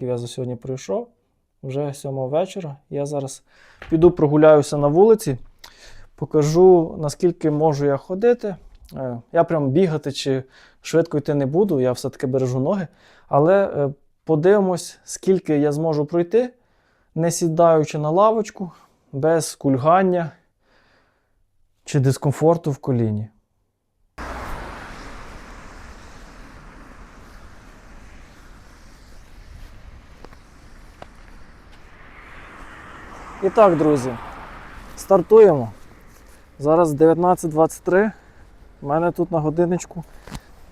Я за сьогодні пройшов вже сьомого вечора. Я зараз піду прогуляюся на вулиці, покажу, наскільки можу я ходити. Е, Я прям бігати чи швидко йти не буду, я все-таки бережу ноги. Але е, подивимось, скільки я зможу пройти, не сідаючи на лавочку, без кульгання чи дискомфорту в коліні. І так, друзі, стартуємо. Зараз 19.23. У мене тут на годиночку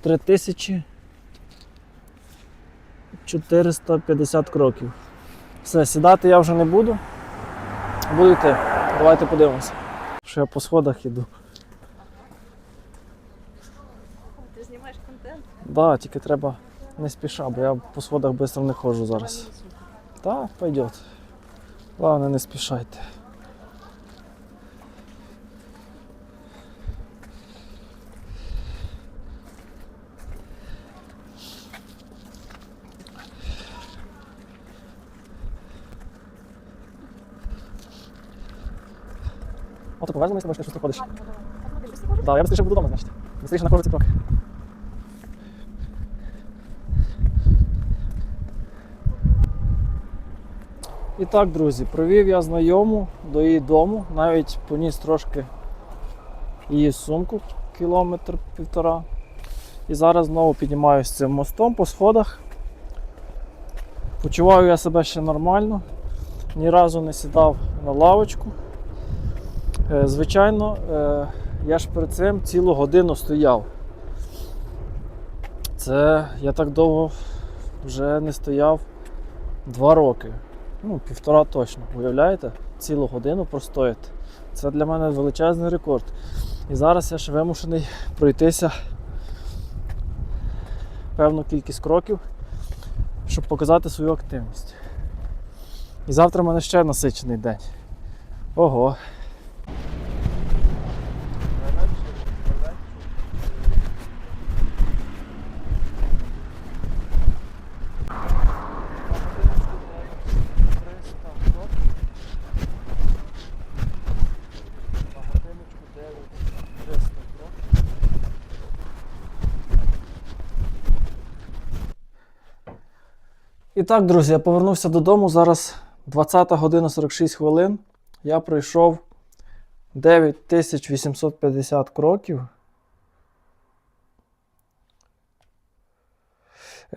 3450 кроків. Все, сідати я вже не буду. Буду йти. Давайте подивимося. Що я по сходах іду. Ти знімаєш контент? Да, тільки треба не спіша, бо я по сходах швидко не ходжу зараз. Так, пойдет. Главное, не спішайте. О, то повезли ми з тобою, що ти ходиш. Так, да, я быстріше буду вдома, значить. Быстріше на ці кроки. І так, друзі, провів я знайому до її дому, навіть поніс трошки її сумку, кілометр півтора. І зараз знову піднімаюся цим мостом по сходах. Почуваю я себе ще нормально, ні разу не сідав на лавочку. Е, Звичайно, е, я ж перед цим цілу годину стояв. Це я так довго вже не стояв два роки. Ну, півтора точно. Уявляєте? Цілу годину простояти. Це для мене величезний рекорд. І зараз я ще вимушений пройтися певну кількість кроків, щоб показати свою активність. І завтра в мене ще насичений день. Ого. І так, друзі, я повернувся додому. Зараз 20 година 46 хвилин. Я пройшов 9850 кроків.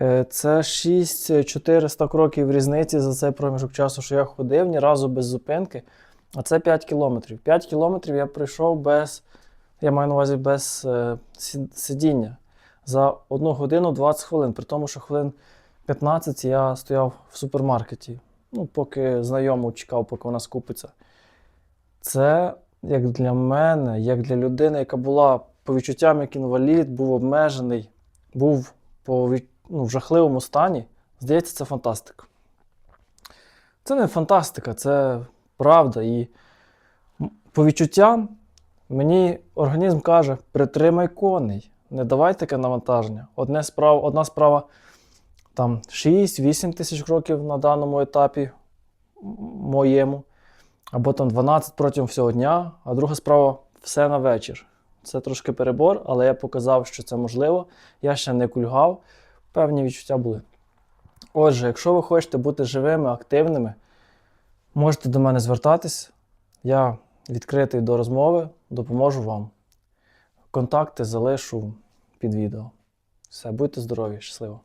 Е, Це 6400 кроків різниці за цей проміжок часу, що я ходив, ні разу без зупинки. А це 5 кілометрів. 5 кілометрів я пройшов без, я маю на увазі без е, сидіння за 1 годину 20 хвилин, при тому, що хвилин 15 я стояв в супермаркеті, ну, поки знайому чекав, поки вона скупиться. Це як для мене, як для людини, яка була по відчуттям як інвалід, був обмежений, був по, ну, в жахливому стані. Здається, це фантастика. Це не фантастика, це правда. І по відчуттям мені організм каже: притримай коней, не давай таке навантаження. Одне справа, одна справа там 6-8 тисяч кроків на даному етапі моєму, або там 12 протягом всього дня, а друга справа все на вечір. Це трошки перебор, але я показав, що це можливо. Я ще не кульгав, певні відчуття були. Отже, якщо ви хочете бути живими, активними, можете до мене звертатись. Я відкритий до розмови, допоможу вам. Контакти залишу під відео. Все, будьте здорові, щасливо!